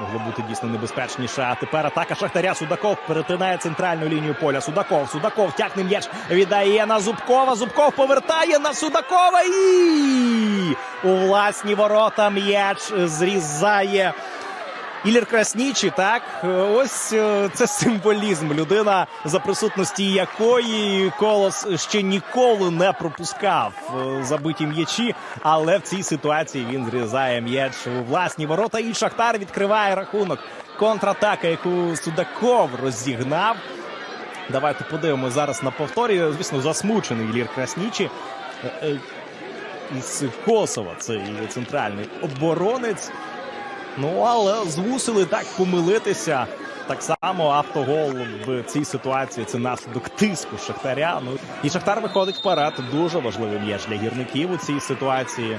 Могло бути дійсно небезпечніше. А тепер атака Шахтаря. Судаков перетинає центральну лінію поля. Судаков, Судаков тягне м'яч, віддає на Зубкова. Зубков повертає на Судакова і у власні ворота м'яч зрізає. Ілір Краснічі, так ось е, це символізм. Людина, за присутності якої колос ще ніколи не пропускав е, забиті м'ячі, але в цій ситуації він зрізає м'яч у власні ворота. І Шахтар відкриває рахунок. Контратака, яку Судаков розігнав. Давайте подивимося зараз на повторі. Звісно, засмучений Ілір Краснічі. Е, Із Косова цей центральний оборонець. Ну, але змусили так помилитися. Так само автогол в цій ситуації це наслідок тиску Шахтаря. Ну і Шахтар виходить вперед. Дуже важливий м'яч для гірників у цій ситуації.